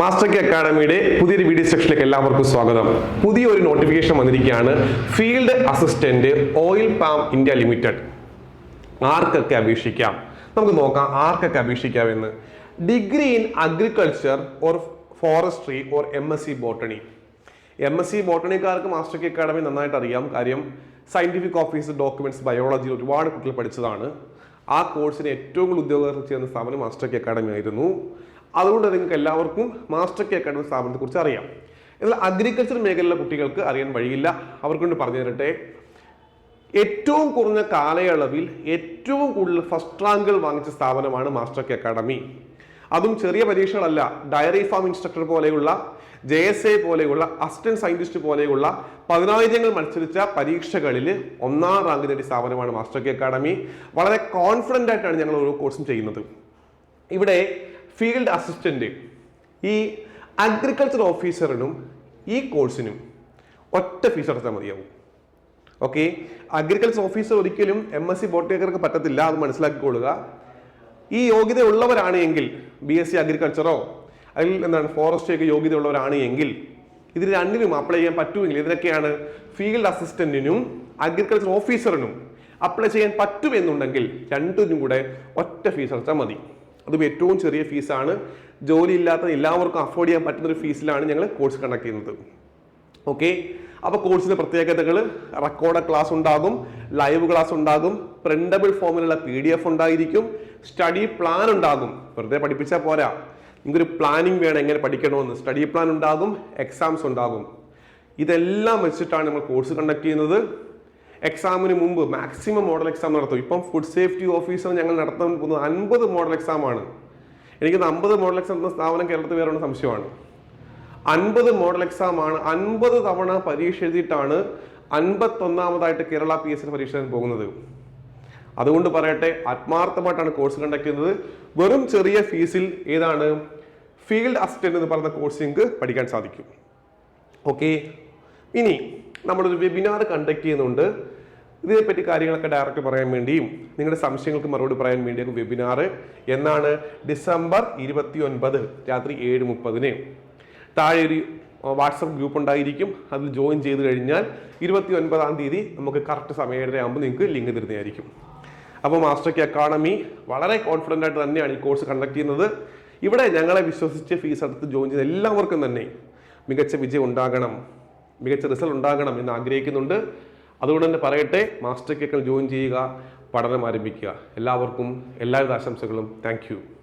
Master K അക്കാഡമിയുടെ പുതിയൊരു video സെക്ഷനിലേക്ക് എല്ലാവർക്കും സ്വാഗതം. പുതിയൊരു നോട്ടിഫിക്കേഷൻ വന്നിരിക്കുകയാണ്. Field assistant oil palm India limited ആർക്കൊക്കെ അപേക്ഷിക്കാം? നമുക്ക് നോക്കാം ആർക്കൊക്കെ അപേക്ഷിക്കാം എന്ന് degree in agriculture or forestry or M S C botany M S C ബോട്ടണിക്കാർക്ക് master K academy നന്നായിട്ട് അറിയാം. കാര്യം സയന്റിഫിക് ഓഫീസ് ഡോക്യുമെന്റ്സ് ബയോളജി ഒരുപാട് കുട്ടികൾ പഠിച്ചതാണ്. ആ കോഴ്സിന് ഏറ്റവും കൂടുതൽ ഉദ്യോഗസ്ഥർ ചെയ്യുന്ന സ്ഥാപനം മാസ്റ്റർ കെ അക്കാഡമി ആയിരുന്നു. അതുകൊണ്ട് നിങ്ങൾക്ക് എല്ലാവർക്കും മാസ്റ്റർ കെ അക്കാഡമി സ്ഥാപനത്തെ കുറിച്ച് അറിയാം. എന്നാൽ അഗ്രികൾച്ചർ മേഖലയിലെ കുട്ടികൾക്ക് അറിയാൻ വഴിയില്ല. അവർക്കൊണ്ട് പറഞ്ഞു തരട്ടെ. ഏറ്റവും കുറഞ്ഞ കാലയളവിൽ ഏറ്റവും കൂടുതൽ ഫസ്റ്റ് റാങ്കുകൾ വാങ്ങിച്ച സ്ഥാപനമാണ് മാസ്റ്റർ കെ അക്കാഡമി. അതും ചെറിയ പരീക്ഷകളല്ല ഡയറി ഫാം ഇൻസ്ട്രക്ടർ പോലെയുള്ള ജെ എസ് എ പോലെയുള്ള അസിസ്റ്റന്റ് സയന്റിസ്റ്റ് പോലെയുള്ള പതിനായിരങ്ങൾ മത്സരിച്ച പരീക്ഷകളിൽ ഒന്നാം റാങ്ക് നേടിയ സ്ഥാപനമാണ് മാസ്റ്റർ കെ അക്കാഡമി. വളരെ കോൺഫിഡന്റ് ആയിട്ടാണ് ഞങ്ങൾ ഓരോ കോഴ്സും ചെയ്യുന്നത്. ഇവിടെ ഫീൽഡ് അസിസ്റ്റന്റ് ഈ അഗ്രികൾച്ചർ ഓഫീസറിനും ഈ കോഴ്സിനും ഒറ്റ ഫീസ് അടച്ചാൽ മതിയാവും. ഓക്കെ അഗ്രികൾച്ചർ ഓഫീസർ ഒരിക്കലും എം എസ് സി ബോട്ടേക്കർക്ക് പറ്റത്തില്ല അത് മനസ്സിലാക്കിക്കൊള്ളുക. ഈ യോഗ്യത ഉള്ളവരാണ് എങ്കിൽ ബി എസ് സി അഗ്രികൾച്ചറോ അല്ലെങ്കിൽ എന്താണ് ഫോറസ്റ്റൊക്കെ യോഗ്യത ഉള്ളവരാണ് എങ്കിൽ ഇത് രണ്ടിനും അപ്ലൈ ചെയ്യാൻ പറ്റുമെങ്കിൽ ഇതിനൊക്കെയാണ് ഫീൽഡ് അസിസ്റ്റന്റിനും അഗ്രികൾച്ചർ ഓഫീസറിനും അപ്ലൈ ചെയ്യാൻ പറ്റുമെന്നുണ്ടെങ്കിൽ രണ്ടിനും കൂടെ ഒറ്റ ഫീസ് അടച്ചാൽ മതി. അതും ഏറ്റവും ചെറിയ ഫീസാണ്. ജോലി ഇല്ലാത്ത എല്ലാവർക്കും അഫോർഡ് ചെയ്യാൻ പറ്റുന്ന ഒരു ഫീസിലാണ് ഞങ്ങൾ കോഴ്സ് കണ്ടക്ട് ചെയ്യുന്നത്. ഓക്കെ അപ്പോൾ കോഴ്സിന്റെ പ്രത്യേകതകൾ റെക്കോർഡ് ക്ലാസ് ഉണ്ടാകും ലൈവ് ക്ലാസ് ഉണ്ടാകും പ്രിന്റബിൾ ഫോമിലുള്ള പി ഡി എഫ് ഉണ്ടായിരിക്കും സ്റ്റഡി പ്ലാൻ ഉണ്ടാകും. വെറുതെ പഠിപ്പിച്ചാൽ പോരാ. നിങ്ങൾക്കൊരു പ്ലാനിങ് വേണം എങ്ങനെ പഠിക്കണമെന്ന്. സ്റ്റഡി പ്ലാൻ ഉണ്ടാകും എക്സാംസ് ഉണ്ടാകും. ഇതെല്ലാം വെച്ചിട്ടാണ് നമ്മൾ കോഴ്സ് കണ്ടക്ട് ചെയ്യുന്നത്. എക്സാമിന് മുമ്പ് മാക്സിമം മോഡൽ എക്സാം നടത്തും. ഇപ്പം ഫുഡ് സേഫ്റ്റി ഓഫീസർ ഞങ്ങൾ നടത്താൻ പോകുന്നത് അൻപത് മോഡൽ എക്സാം ആണ്. എനിക്ക് അമ്പത് മോഡൽ എക്സാം എന്ന സ്ഥാപനം കേരളത്തിൽ വേറെ സംശയമാണ്. അൻപത് മോഡൽ എക്സാം ആണ്. അൻപത് തവണ പരീക്ഷ എഴുതിയിട്ടാണ് അൻപത്തൊന്നാമതായിട്ട് കേരള പി എസ് സി പരീക്ഷ പോകുന്നത്. അതുകൊണ്ട് പറയട്ടെ ആത്മാർത്ഥമായിട്ടാണ് കോഴ്സ് കണ്ടക്ട് ചെയ്യുന്നത് വെറും ചെറിയ ഫീസിൽ ഏതാണ് ഫീൽഡ് അസിസ്റ്റന്റ് എന്ന് പറയുന്ന കോഴ്സ് നിങ്ങൾക്ക് പഠിക്കാൻ സാധിക്കും. ഓക്കെ ഇനി നമ്മളൊരു വെബിനാർ കണ്ടക്ട് ചെയ്യുന്നുണ്ട്. ഇതിനെപ്പറ്റി കാര്യങ്ങളൊക്കെ ഡയറക്റ്റ് പറയാൻ വേണ്ടിയും നിങ്ങളുടെ സംശയങ്ങൾക്ക് മറുപടി പറയാൻ വേണ്ടിയൊക്കെ വെബിനാർ എന്നാണ് ഡിസംബർ ഇരുപത്തി ഒൻപത് രാത്രി ഏഴ് മുപ്പതിന് താഴെ ഒരു വാട്സപ്പ് ഗ്രൂപ്പ് ഉണ്ടായിരിക്കും. അതിൽ ജോയിൻ ചെയ്ത് കഴിഞ്ഞാൽ ഇരുപത്തി ഒൻപതാം തീയതി നമുക്ക് കറക്റ്റ് സമയം ആകുമ്പോൾ നിങ്ങൾക്ക് ലിങ്ക് തരുന്നതായിരിക്കും. അപ്പോൾ മാസ്റ്റർ കെ അക്കാഡമി വളരെ കോൺഫിഡന്റ് ആയിട്ട് തന്നെയാണ് ഈ കോഴ്സ് കണ്ടക്ട് ചെയ്യുന്നത്. ഇവിടെ ഞങ്ങളെ വിശ്വസിച്ച് ഫീസ് എടുത്ത് ജോയിൻ ചെയ്ത എല്ലാവർക്കും തന്നെ മികച്ച വിജയം ഉണ്ടാകണം. മികച്ച റിസൾട്ട് ഉണ്ടാകണം എന്ന് ആഗ്രഹിക്കുന്നുണ്ട്. അതുകൊണ്ട് തന്നെ പറയട്ടെ മാസ്റ്റർ കേക്കൽ ജോയിൻ ചെയ്യുക പഠനം ആരംഭിക്കുക. എല്ലാവർക്കും എല്ലാവിധ ആശംസകളും. താങ്ക്